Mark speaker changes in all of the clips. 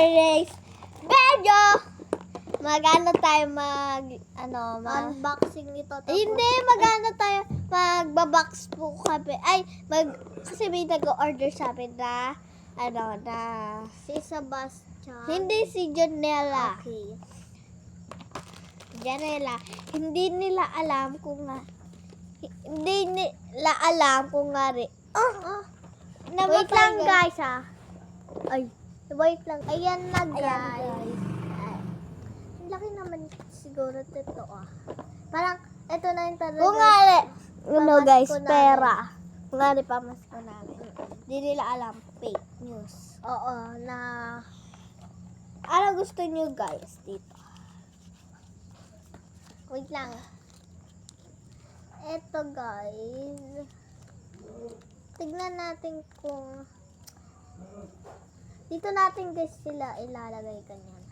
Speaker 1: today's video, magano tayo mag, ano, mag,
Speaker 2: Unboxing nito. Tapos,
Speaker 1: hindi, magano tayo, magbabox po kami, ay, mag, kasi may nag-order sa amin na, ano, na,
Speaker 2: si Sebastian.
Speaker 1: hindi si Janela.
Speaker 2: Okay.
Speaker 1: Janela, hindi nila alam kung nga, hindi nila alam kung nga rin, oh, oh,
Speaker 2: Wait lang
Speaker 1: guys.
Speaker 2: guys ah.
Speaker 1: Ay,
Speaker 2: Wait lang. Ayan na guys.
Speaker 1: Ayan,
Speaker 2: Ay. Ang laki naman siguro nito ah. Parang ito na yung talaga.
Speaker 1: Kung nga ano guys, pera. Kung nga rin pamasko namin. Hindi nila alam, fake news.
Speaker 2: Oo, na
Speaker 1: Ano gusto niyo guys dito?
Speaker 2: wait lang. Ito guys. Tignan natin kung dito natin guys sila ilalagay ganyan.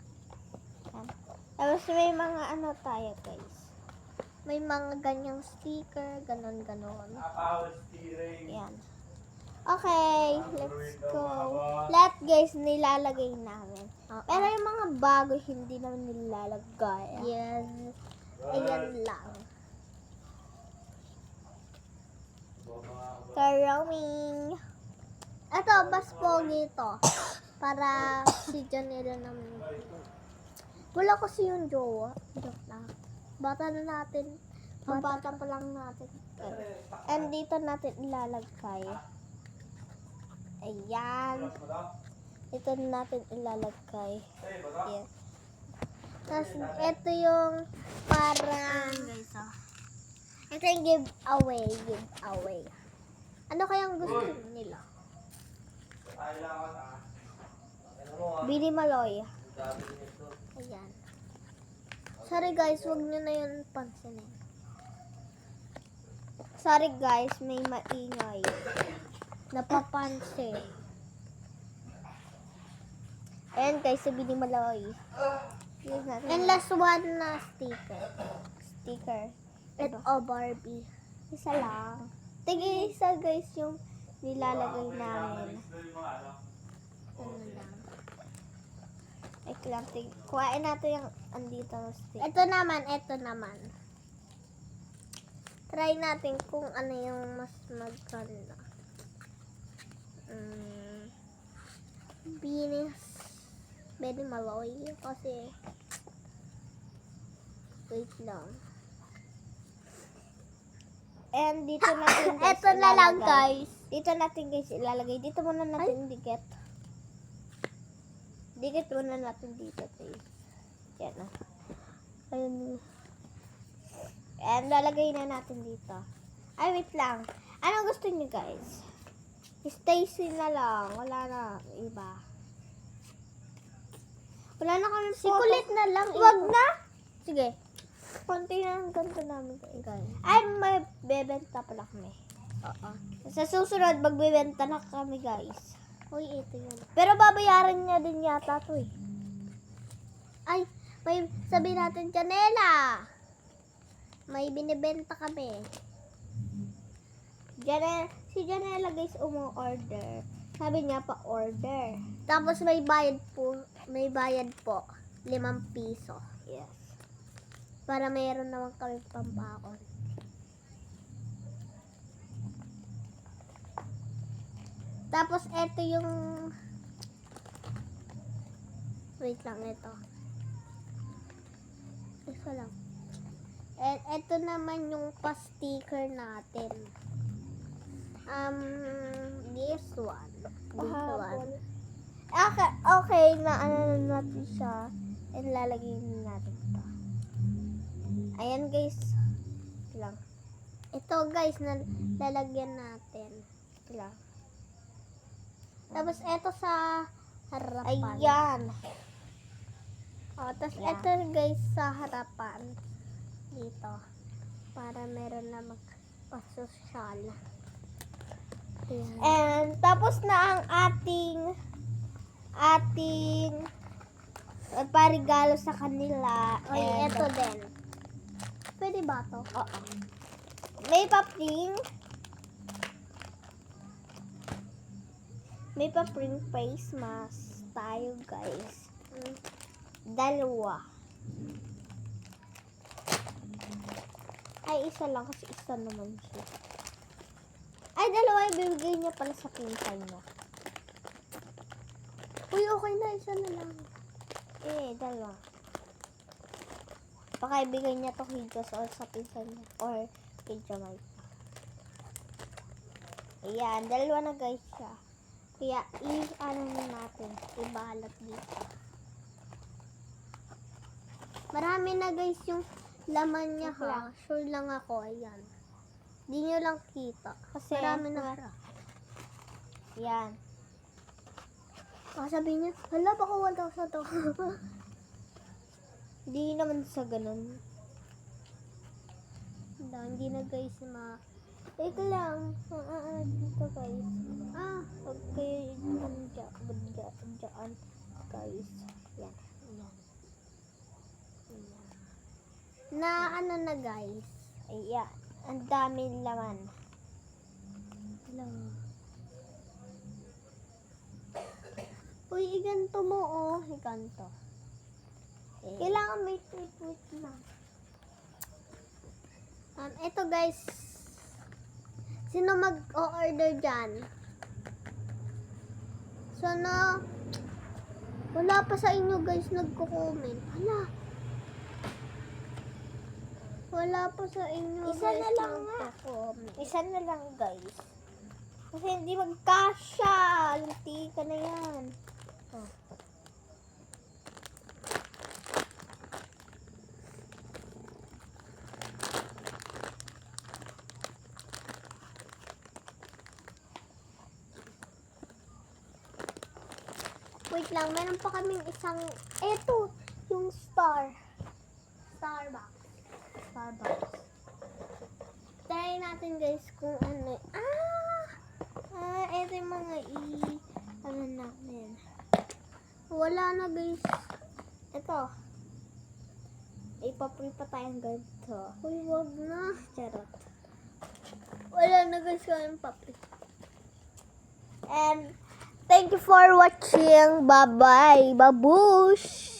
Speaker 1: Tapos may mga ano tayo guys.
Speaker 2: May mga ganyang sticker, ganon ganon.
Speaker 1: Yan. Okay, let's go. Lahat guys, nilalagay namin. Pero yung mga bago, hindi naman nilalagay.
Speaker 2: Yes. Ayan lang.
Speaker 1: Karaming.
Speaker 2: Ito, mas pogi ito. Para si Janela naman. Wala kasi yung jowa. Joke lang. Bata na natin.
Speaker 1: Ang bata pa lang natin. And dito natin ilalagay. Ayan. Ito natin ilalagay. Yes.
Speaker 2: Tapos, ito yung parang...
Speaker 1: ah.
Speaker 2: Ito yung giveaway. Giveaway. Ano kayang gusto nila?
Speaker 1: Bili Maloy.
Speaker 2: Ayan. Sorry guys, wag nyo na yun pansinin.
Speaker 1: Sorry guys, may maingay.
Speaker 2: Napapansin.
Speaker 1: Ayan guys, sa Bili Maloy.
Speaker 2: And last one na sticker.
Speaker 1: sticker.
Speaker 2: Ito, Barbie.
Speaker 1: Isa lang. Tingin isa guys yung nilalagay namin.
Speaker 2: Ano lang.
Speaker 1: Wait lang, tig kuhain natin yung andito na stick.
Speaker 2: Ito naman, ito naman. Try natin kung ano yung mas maganda. Mm, binis. Pwede maloy. Kasi, wait lang.
Speaker 1: And dito natin guys
Speaker 2: Ito na lang
Speaker 1: ilalagay.
Speaker 2: guys.
Speaker 1: Dito natin guys ilalagay. Dito muna natin dikit. Dikit muna natin dito. Guys. Yan na. Ayun. And lalagay na natin dito. Ay, wait lang. Anong gusto niyo guys? Stacy na lang. Wala na iba. Wala na kami
Speaker 2: Si kulit na lang.
Speaker 1: Wag na.
Speaker 2: Sige.
Speaker 1: Konti na ang ganito namin. Guys. Ay, may bebenta pala kami.
Speaker 2: Oo.
Speaker 1: Sa susunod, magbebenta na kami, guys.
Speaker 2: Uy, ito yun.
Speaker 1: Pero babayaran niya din yata to eh.
Speaker 2: Ay, may sabi natin, Janela. May binibenta kami.
Speaker 1: Janela, si Janela, guys, umu-order. Sabi niya pa order.
Speaker 2: Tapos may bayad po, may bayad po. Limang piso.
Speaker 1: Yes.
Speaker 2: Para mayroon naman kami pampakon. Tapos eto yung Wait lang ito. Isa lang. Et eto naman yung pa-sticker natin. Um, this one. This one.
Speaker 1: Okay, okay na ano na natin siya. And lalagay na natin ito. Ayan, guys. Lang.
Speaker 2: Ito guys, na lalagyan natin.
Speaker 1: Lang.
Speaker 2: Tapos eto sa harapan.
Speaker 1: Ayan.
Speaker 2: O, tapos
Speaker 1: Yeah.
Speaker 2: ito guys sa harapan. Dito. Para meron na magpasosyal. Ayan.
Speaker 1: And tapos na ang ating ating parigalo sa kanila.
Speaker 2: Oy,
Speaker 1: And,
Speaker 2: ito din. Pwede ba to?
Speaker 1: Oo. May pa-pring. May pa-pring face mask. tayo, guys. Dalawa. Ay, isa lang kasi isa naman siya. Ay, dalawa yung bibigay niya pala sa pinsan niya.
Speaker 2: Uy, okay na. Isa na lang.
Speaker 1: Eh, dalawa. Baka ibigay niya to kay or sa pinsan niya. Or kay Jamaica. Ayan, dalawa na guys siya. Kaya, i-ano na natin. Ibalat dito.
Speaker 2: Marami na guys yung laman niya
Speaker 1: Wait lang.
Speaker 2: ha. Sure lang ako. Ayan. Di nyo lang kita.
Speaker 1: Kasi,
Speaker 2: Marami na siya.
Speaker 1: Yan.
Speaker 2: Baka sabihin niya, hala, baka 1,000 to.
Speaker 1: Hindi naman sa ganun.
Speaker 2: Hindi, hindi na guys ma...
Speaker 1: Ito lang. Ang ano dito guys.
Speaker 2: Ah,
Speaker 1: Huwag kayo dyan, guys. Yan. Yan.
Speaker 2: Na ano na guys.
Speaker 1: Ayan. Ang dami laman.
Speaker 2: Hello. Uy, iganto mo oh. Iganto.
Speaker 1: Eh,
Speaker 2: Kailangan may wait, wait na. Um, ito guys. Sino mag-order dyan? Sana wala pa sa inyo guys nagko-comment. Hala. Wala pa sa inyo
Speaker 1: Isa
Speaker 2: guys
Speaker 1: na lang nga.
Speaker 2: nagko-comment.
Speaker 1: Isa na lang, guys. Kasi hindi magkasya. Linti ka na yan. Oh.
Speaker 2: Wait lang, meron pa kaming isang, eto, yung star. Starbucks. Starbucks. Try natin guys kung ano. Ah!
Speaker 1: Ah, ito yung mga i... Ano namin.
Speaker 2: Wala na guys.
Speaker 1: Ito. Ipaprint pa tayong ganito.
Speaker 2: Uy, wag na.
Speaker 1: Charot.
Speaker 2: Wala na guys kayong papi.
Speaker 1: And thank you for watching. Bye-bye. Babush!